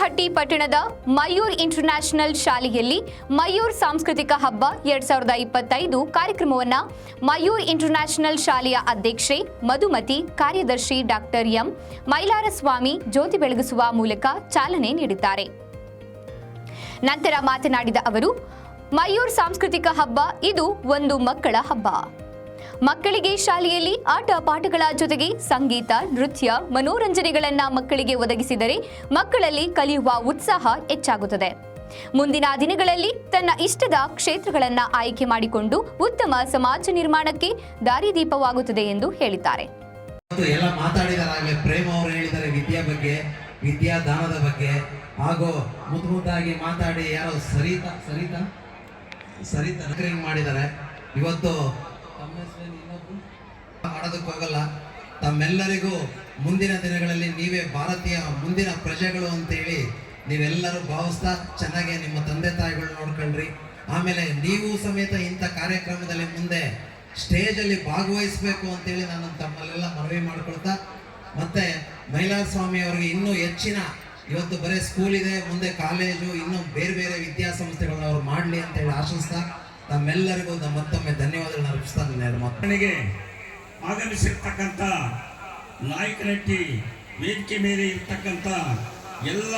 ನಾಯಕನಹಟ್ಟಿ ಪಟ್ಟಣದ ಮಯೂರ್ ಇಂಟರ್ನ್ಯಾಷನಲ್ ಶಾಲೆಯಲ್ಲಿ ಮಯೂರ್ ಸಾಂಸ್ಕೃತಿಕ ಹಬ್ಬ ಎರಡ್ ಸಾವಿರದ ಇಪ್ಪತ್ತೈದು ಕಾರ್ಯಕ್ರಮವನ್ನು ಮಯೂರ್ ಇಂಟರ್ನ್ಯಾಷನಲ್ ಶಾಲೆಯ ಅಧ್ಯಕ್ಷೆ, ಮಧುಮತಿ ಕಾರ್ಯದರ್ಶಿ ಡಾಕ್ಟರ್ ಎಂ ಮೈಲಾರಸ್ವಾಮಿ ಜ್ಯೋತಿ ಬೆಳಗಿಸುವ ಮೂಲಕ ಚಾಲನೆ ನೀಡಿದ್ದಾರೆ. ನಂತರ ಮಾತನಾಡಿದ ಅವರು, ಮಯೂರ್ ಸಾಂಸ್ಕೃತಿಕ ಹಬ್ಬ ಇದು ಒಂದು ಮಕ್ಕಳ ಹಬ್ಬ. ಮಕ್ಕಳಿಗೆ ಶಾಲೆಯಲ್ಲಿ ಆಟ ಪಾಠಗಳ ಜೊತೆಗೆ ಸಂಗೀತ, ನೃತ್ಯ, ಮನೋರಂಜನೆಗಳನ್ನ ಮಕ್ಕಳಿಗೆ ಒದಗಿಸಿದರೆ ಮಕ್ಕಳಲ್ಲಿ ಕಲಿಯುವ ಉತ್ಸಾಹ ಹೆಚ್ಚಾಗುತ್ತದೆ. ಮುಂದಿನ ದಿನಗಳಲ್ಲಿ ತನ್ನ ಇಷ್ಟದ ಕ್ಷೇತ್ರಗಳನ್ನು ಆಯ್ಕೆ ಮಾಡಿಕೊಂಡು ಉತ್ತಮ ಸಮಾಜ ನಿರ್ಮಾಣಕ್ಕೆ ದಾರಿದೀಪವಾಗುತ್ತದೆ ಎಂದು ಹೇಳಿದ್ದಾರೆ. ಎಲ್ಲ ಮಾತಾಡಿದಾರಾಗಲೇ ಪ್ರೇಮ ಅವರು ಹೇಳಿದ್ದಾರೆ ವಿದ್ಯಾ ಬಗ್ಗೆ ವಿದ್ಯಾದಾನದ ಬಗ್ಗೆ, ಹಾಗೂ ಮಾತಾಡಿ ಯಾರೋ ಸರಿತಾ ಸರಿತಾ ಸರಿತಾ ಮಾಡಿದ್ದಾರೆ. ಇವತ್ತು ತಮ್ಮ ಹೋಗಲ್ಲ. ತಮ್ಮೆಲ್ಲರಿಗೂ ಮುಂದಿನ ದಿನಗಳಲ್ಲಿ ನೀವೇ ಭಾರತೀಯ ಮುಂದಿನ ಪ್ರಜೆಗಳು ಅಂತೇಳಿ ನೀವೆಲ್ಲರೂ ಭಾವಿಸ್ತಾ ಚೆನ್ನಾಗಿ ನಿಮ್ಮ ತಂದೆ ತಾಯಿಗಳು ನೋಡ್ಕೊಂಡ್ರಿ ಆಮೇಲೆ ನೀವು ಸಮೇತ ಇಂಥ ಕಾರ್ಯಕ್ರಮದಲ್ಲಿ ಮುಂದೆ ಸ್ಟೇಜಲ್ಲಿ ಭಾಗವಹಿಸಬೇಕು ಅಂತೇಳಿ ನಾನು ತಮ್ಮಲ್ಲೆಲ್ಲ ಮನವಿ ಮಾಡ್ಕೊಳ್ತಾ, ಮತ್ತೆ ಮೈಲಾರ ಸ್ವಾಮಿ ಅವರಿಗೆ ಇನ್ನೂ ಹೆಚ್ಚಿನ ಇವತ್ತು ಬರೀ ಸ್ಕೂಲ್ ಇದೆ, ಮುಂದೆ ಕಾಲೇಜು ಇನ್ನೂ ಬೇರೆ ಬೇರೆ ವಿದ್ಯಾಸಂಸ್ಥೆಗಳನ್ನ ಅವ್ರು ಮಾಡಲಿ ಅಂತೇಳಿ ಆಶಿಸ್ತಾ ತಮ್ಮೆಲ್ಲರಿಗೂ ನಮ್ಮ ಮತ್ತೊಮ್ಮೆ ಮಾತು ಆಗಮಿಸಿರ್ತಕ್ಕಂಥ ನಾಯಕನಟ್ಟಿ ವೇದಿಕೆ ಮೇಲೆ ಇರ್ತಕ್ಕಂಥ ಎಲ್ಲ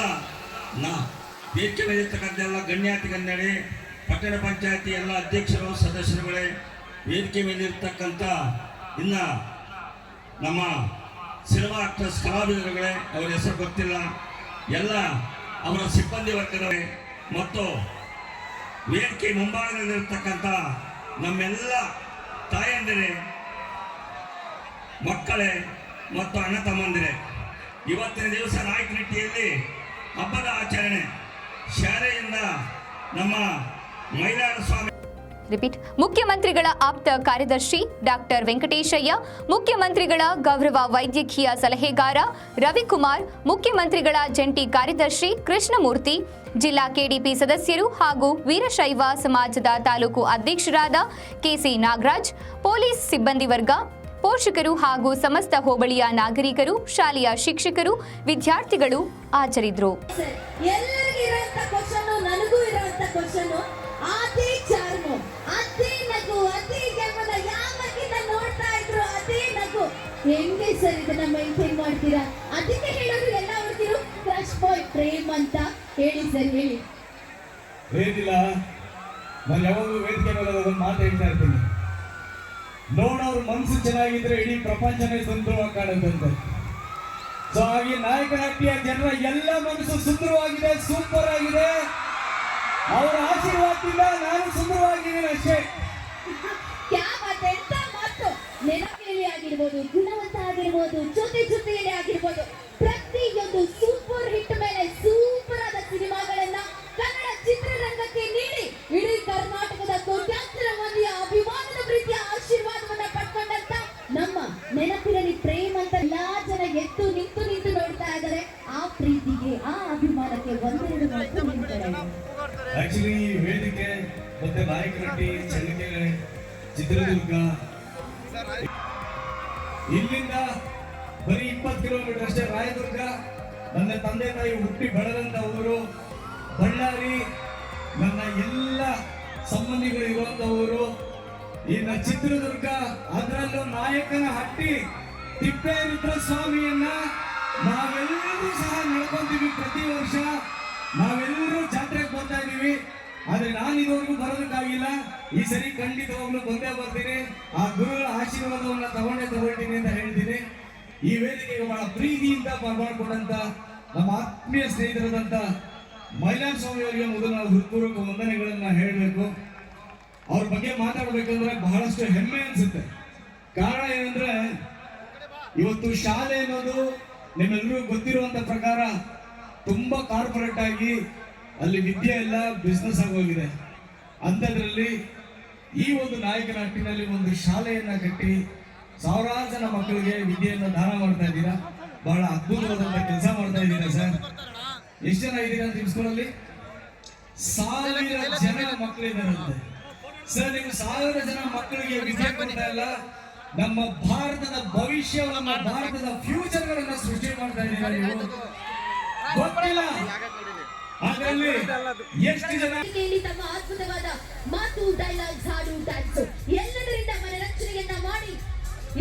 ನಾ ವೇದಿಕೆ ಮೇಲೆ ಇರ್ತಕ್ಕಂಥ ಎಲ್ಲ ಗಣ್ಯಾತಿ ಗಣ್ಯರೇ, ಪಟ್ಟಣ ಪಂಚಾಯತಿ ಎಲ್ಲ ಅಧ್ಯಕ್ಷರು, ಸದಸ್ಯರುಗಳೇ, ವೇದಿಕೆ ಮೇಲೆ ಇರ್ತಕ್ಕಂಥ ಇನ್ನು ನಮ್ಮ ಸಿನಿಮಾ ಆಕ್ಟರ್ಸ್, ಕಲಾವಿದರುಗಳೇ, ಅವರ ಹೆಸರು ಗೊತ್ತಿಲ್ಲ. ಎಲ್ಲ ಅವರ ಸಿಬ್ಬಂದಿ ವರ್ಗದವರೇ, ಮತ್ತು ವೇದಿಕೆ ಮುಂಭಾಗದಲ್ಲಿರ್ತಕ್ಕಂಥ ನಮ್ಮೆಲ್ಲ ತಾಯಂದಿರೇ ಮಕ್ಕಳೇ ಮತ್ತು ಅಣ್ಣ ತಮ್ಮಂದಿರೆ ಇವತ್ತಿನ ದಿವಸ ನಾಯಕನಟ್ಟಿಯಲ್ಲಿ ಹಬ್ಬದ ಆಚರಣೆ. ಶಾಲೆಯಿಂದ ನಮ್ಮ ಮೈಲಾರ ಸ್ವಾಮಿ ರಿಪೀಟ್ ಮುಖ್ಯಮಂತ್ರಿಗಳ ಆಪ್ತ ಕಾರ್ಯದರ್ಶಿ ಡಾಕ್ಟರ್ ವೆಂಕಟೇಶಯ್ಯ, ಮುಖ್ಯಮಂತ್ರಿಗಳ ಗೌರವ ವೈದ್ಯಕೀಯ ಸಲಹೆಗಾರ ರವಿಕುಮಾರ್, ಮುಖ್ಯಮಂತ್ರಿಗಳ ಜಂಟಿ ಕಾರ್ಯದರ್ಶಿ ಕೃಷ್ಣಮೂರ್ತಿ, ಜಿಲ್ಲಾ ಕೆಡಿಪಿ ಸದಸ್ಯರು ಹಾಗೂ ವೀರಶೈವ ಸಮಾಜದ ತಾಲೂಕು ಅಧ್ಯಕ್ಷರಾದ ಕೆಸಿ ನಾಗರಾಜ್, ಪೊಲೀಸ್ ಸಿಬ್ಬಂದಿ ವರ್ಗ, ಪೋಷಕರು ಹಾಗೂ ಸಮಸ್ತ ಹೋಬಳಿಯ ನಾಗರಿಕರು, ಶಾಲೆಯ ಶಿಕ್ಷಕರು, ವಿದ್ಯಾರ್ಥಿಗಳು ಹಾಜರಿದ್ದರು. ಮಾಡ್ತೀರಾ ಅದಕ್ಕೆ ಹೇಳೋದು ಎಲ್ಲ ಹುಡುಗಿರು ಕ್ರಶ್ ಬಾಯ್ ಪ್ರೇಮ್ ಅಂತ ಹೇಳಿ ಸರ್ ಹೇಳಿ. ಏನಿಲ್ಲ ನಾನು ಯಾವಾಗಲೂ ವೇದಿಕೆ ಮೇಲೆ ಒಂದು ಮಾತು ಹೇಳ್ತಾ ಇರ್ತೀನಿ. ನೋಡೋರ್ ಮನಸ್ಸು ಚೆನ್ನಾಗಿದ್ರೆ ಇಡೀ ಪ್ರಪಂಚನೇ ಸುಂದರವಾಗಿ ಕಾಣುತ್ತಂತೆ. ಸೊ ಹಾಗೆ ನಾಯಕನಹಟ್ಟಿಯ ಜನರ ಎಲ್ಲ ಮನಸ್ಸು ಸುಂದರವಾಗಿದೆ ಸೂಪರ್ ಆಗಿದೆ. ಅವರ ಆಶೀರ್ವಾದದಿಂದ ನಾನು ಸುಂದರವಾಗಿದ್ದೀನಿ ಅಷ್ಟೇ. ನೆನಪಿನಲ್ಲಿ ಆಗಿರ್ಬೋದು ಗುಣವಂತ ಆಗಿರ್ಬೋದು ಜೊತೆ ಜೊತೆಯಲ್ಲಿ ಆಕ್ಚುಲಿ ವೇದಿಕೆ ಮತ್ತೆ ನಾಯಕನಹಟ್ಟಿ ಚಳ್ಳಕೆರೆ ಚಿತ್ರದುರ್ಗ. ಇಲ್ಲಿಂದ ಬರೀ ಇಪ್ಪತ್ತು ಕಿಲೋಮೀಟರ್ ಅಷ್ಟೇ ರಾಯದುರ್ಗ. ನನ್ನ ತಂದೆ ತಾಯಿ ಹುಟ್ಟಿ ಬೆಳೆದಂತ ಊರು, ಬಳ್ಳಾರಿ. ನನ್ನ ಎಲ್ಲ ಸಂಬಂಧಿಗಳು ಇರುವಂತ ಊರು. ಇನ್ನು ಚಿತ್ರದುರ್ಗ, ಅದರಲ್ಲೂ ನಾಯಕನ ಹಟ್ಟಿ ತಿಪ್ಪೇರುದ್ರ ಸ್ವಾಮಿಯನ್ನ ನಾವೆಲ್ಲರೂ ಸಹ ನಡ್ಕೊಂತೀವಿ ಪ್ರತಿ ವರ್ಷ. ಆದ್ರೆ ನಾನು ಇದುವರೆಗೂ ಬರೋದಕ್ಕಾಗಿಲ್ಲ. ಈ ಸರಿ ಖಂಡಿತವಾಗ್ಲೂ ಬಂದೇ ಬರ್ತೀನಿ. ಆ ಗುರುಗಳ ಆಶೀರ್ವಾದವನ್ನ ತಗೊಂಡೇ ತಗೊಳ್ತೀನಿ ಅಂತ ಹೇಳ್ತೀನಿ. ಈ ವೇದಿಕೆಗೆ ಬಹಳ ಪ್ರೀತಿಯಿಂದ ಮಾಡ್ಕೊಂಡಂತ ನಮ್ಮ ಆತ್ಮೀಯ ಸ್ನೇಹಿತರಾದಂತ ಮೈಲಾನ್ ಸ್ವಾಮಿ ಅವರಿಗೆ ಮೊದಲು ನಾವು ಹೃತ್ಪೂರ್ವಕ ವಂದನೆಗಳನ್ನ ಹೇಳಬೇಕು. ಅವ್ರ ಬಗ್ಗೆ ಮಾತಾಡ್ಬೇಕಂದ್ರೆ ಬಹಳಷ್ಟು ಹೆಮ್ಮೆ ಅನ್ಸುತ್ತೆ. ಕಾರಣ ಏನಂದ್ರೆ, ಇವತ್ತು ಶಾಲೆ ಅನ್ನೋದು ನಿಮ್ಮೆಲ್ಲರಿಗೂ ಗೊತ್ತಿರುವಂತ ಪ್ರಕಾರ ತುಂಬಾ ಕಾರ್ಪೊರೇಟ್ ಆಗಿ ಅಲ್ಲಿ ವಿದ್ಯೆ ಎಲ್ಲ ಬಿಸ್ನೆಸ್ ಆಗೋಗಿದೆ ಅಂಥದ್ರಲ್ಲಿ ಈ ಒಂದು ನಾಯಕನ ಹಟ್ಟಿನಲ್ಲಿ ಒಂದು ಶಾಲೆಯನ್ನು ಕಟ್ಟಿ ಸಾವಿರಾರು ಜನ ಮಕ್ಕಳಿಗೆ ವಿದ್ಯೆಯನ್ನು ದಾನ ಮಾಡ್ತಾ ಇದ್ದೀರಾ. ಬಹಳ ಅದ್ಭುತವಾದಂತ ಕೆಲಸ ಮಾಡ್ತಾ ಇದ್ದೀರಾ ಸರ್. ಎಷ್ಟು ಜನ ಇದ್ದೀರಾ ಅಂತ ಸ್ಕೂಲಲ್ಲಿ ಸಾವಿರ ಜನ ಮಕ್ಕಳಿದ್ದಾರಂತೆ ಸರ್, ನೀವು ಸಾವಿರ ಜನ ಮಕ್ಕಳಿಗೆ ವಿದ್ಯೆ ಕೊಡ್ತಾ ಇಲ್ಲ. ನಮ್ಮ ಭಾರತದ ಭವಿಷ್ಯ, ನಮ್ಮ ಭಾರತದ ಫ್ಯೂಚರ್ ಗಳನ್ನ ಸೃಷ್ಟಿ ಮಾಡ್ತಾ ಇದ್ದೀರಾ ನೀವು? ಗೊತ್ತಿಲ್ಲ. ಅದರಲ್ಲಿ ಎಷ್ಟು ಜನ ತಮ್ಮ ಅದ್ಭುತವಾದ ಮಾತು ಡೈಲಾಗ್ಸ್ ಹಾಡು ಡ್ಯಾನ್ಸ್ ಎಲ್ಲದರಿಂದ ಮನರಂಜನೆಯನ್ನ ಮಾಡಿ.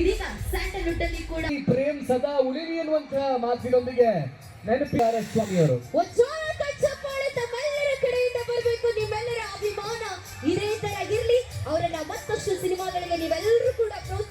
ಇದೀಗ ಸ್ಯಾಂಡಲ್ವುಡ್ ಅಲ್ಲಿ ಕೂಡ ಈ ಪ್ರೇಮ್ ಸದಾ ಉಳಿರಿ ಎನ್ನುವಂತಹ ಮಾತಿನೊಂದಿಗೆ ನೆನಪಿದ್ದಾರೆ ಸ್ವಾಮಿಯವರು ಒಜ್ಜಾಟ ಚಪ್ಪಾಳೆ ತಮ್ಮೆಲ್ಲರ ಕಡೆಯಿಂದ ಬರಬೇಕು ನಿಮ್ಮೆಲ್ಲರ ಅಭಿಮಾನ ಇದೇ ತರ ಇರ್ಲಿ. ಅವರನ್ನ ಮತ್ತಷ್ಟು ಸಿನಿಮಾಗಳಿಗೆ ನೀವೆಲ್ಲರೂ ಕೂಡ ಪ್ರೋತ್ಸಾಹ